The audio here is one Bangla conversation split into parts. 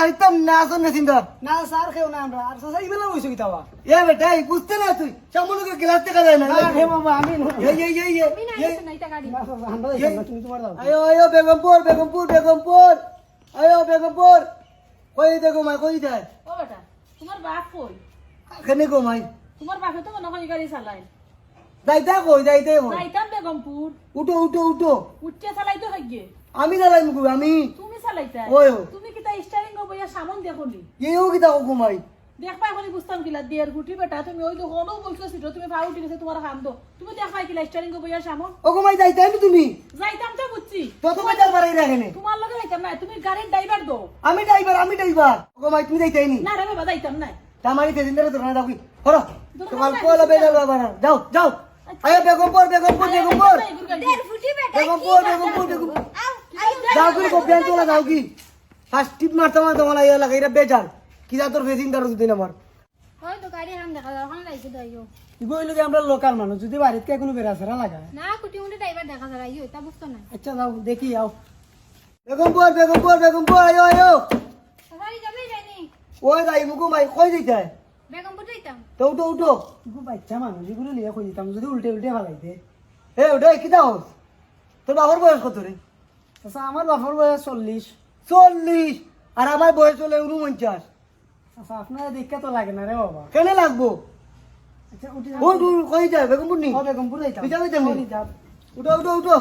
সারিতাম না আসন না চিন্তা না স্যার খেও না আমরা। আর সাসা ইমেলা বইছো কি তাওয়া? এ বেটা এই বুঝতে না তুই। সামনে গ্লাস দেখা যায় না। না হে বাবা আমি এই এই এই এই আমি না এই। না এটা গাড়ি। না সাসা আমরা যাইতাম না, তুমি তোমার দাও। আয়ো আয়ো বেগমপুর বেগমপুর বেগমপুর। আয়ো বেগমপুর। কই দেখো মাই কই যায় ও বেটা তোমার বাপ কই? কেনে গো মাই। তোমার বাপে তো গাড়ি চালায়। যাইতা কই যাইতে কই? যাইতাম বেগমপুর। উঠো উঠো উঠো। উঠতে চালাইতে গে আমি মুকু আমি। তুমি চালাইতা? ওই ও। তুমি কি তাই স্টারিং গো বইয়া সামন দেখলি এইও কি তাও ঘুমাই দেখবা এখন বুঝতাম কিলা দিয়ার গুটি বেটা তুমি ওই তো হনো বলছো সিটো তুমি ভাও উঠে গেছে তোমার হাম দো তুমি দেখবা কিলা স্টারিং গো বইয়া সামন? ও ঘুমাই যাইতে আমি তুমি? যাইতাম তো বুঝছি। তো তত বাজার পারাই রাখেনে তোমার লগে যাইতাম না তুমি গাড়ির ড্রাইভার দো। আমি ড্রাইভার আমি ড্রাইভার ও ঘুমাই তুমি যাইতে নি না রে বাবা যাইতাম না। তামারি তেদিন ধরে তোরা দাও কি? করো তোমার কোলা বেজাল বাবা যাও যাও। আয়ো বেগমপুর বেগমপুর বেগমপুর দেড় ফুটি বেটা বেগমপুর বেগমপুর বেগমপুর যাও কি কো ব্যান তোলা যাও কি? ফার্স্ট টিপ মারতে মারতে তোমার ইয়া লাগে এটা বেজাল। কি যা তোর ফেসিং দারু দিন আমার। ওই তো গাড়ি হাম দেখা যায় ওখানে আমরা লোকাল মানুষ যদি বাড়িতে কে কোনো বেড়া ছাড়া লাগায়। না কুটি ড্রাইভার দেখা যায় আইও তা বুঝতো না। আচ্ছা যাও দেখি আও। বেগমপুর বেগমপুর বেগমপুর আয়ো আয়ো সারি যাবেই যায়নি ওই যাই মুকু মাই কই দিতে বেগমপুর যাইতাম। তো উঠো উঠো। খুব বাচ্চা মানুষ এগুলো নিয়ে খুঁজি দিতাম যদি উল্টে উল্টে ফেলাইতে এ ওটা কি দাও তোর বাবার বয়স কত রে? আচ্ছা আমার বাপর বয়স চল্লিশ। চল্লিশ। আর আমার বয়স হলে উনপঞ্চাশ আচ্ছা আপনারা দেখতে তো লাগে না রে বাবা। কেন লাগবো? উঠে ও কই যায় বেগমপুর নি? যাও। বেগমপুর যাইতাম যাবি? যাও। উঠো উঠো উঠো।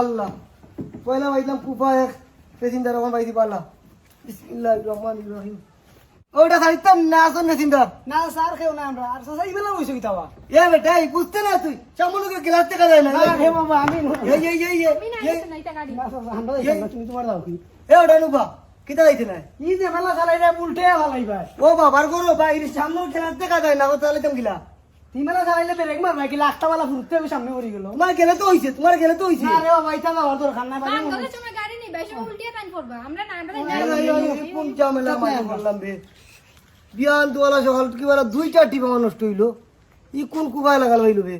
আল্লাহ পয়লা বাইলাম কুফা এক বাইদি পালা রহমান রহিম। ওটা সারিতাম না আসন না চিন্তা না স্যার খেও না আমরা আর সাসা ইমেলা বইছো কি তাওয়া এ বেটা এই বুঝতে না তুই সামনে গ্লাস দেখা যায় না না হে বাবা আমি এই এই এই আমি না গেছে না এটা গাড়ি না আমরা না, তুমি তোমার দাও কি এ ওটা নুবা কিতা যাইতে না ই যে মেলা চালাইলে উল্টে ফেলাইবার ও বাবার গরো বাইরে সামনে গ্লাস দেখা যায় না ও তাহলে তুমি গিলা তিমেলা চালাইলে বেরেক মারবা কি লাখটা বালা ফুরতে আমি সামনে পড়ে গেল তোমার গেলে তো হইছে তোমার গেলে তো হইছে না রে বাবা ইটা যাওয়ার দরকার নাই করে গাড়ি নিবা এই সময় উল্টিয়ে টাইম করবা আমরা না আমরা এই, কোন ঝামেলা মাঝে করলাম রে বিয়ান দুয়ালা সকাল কি বেলা দুইটা টিপা নষ্ট হইল ই কোন কুবায় লাগালো হইল বে?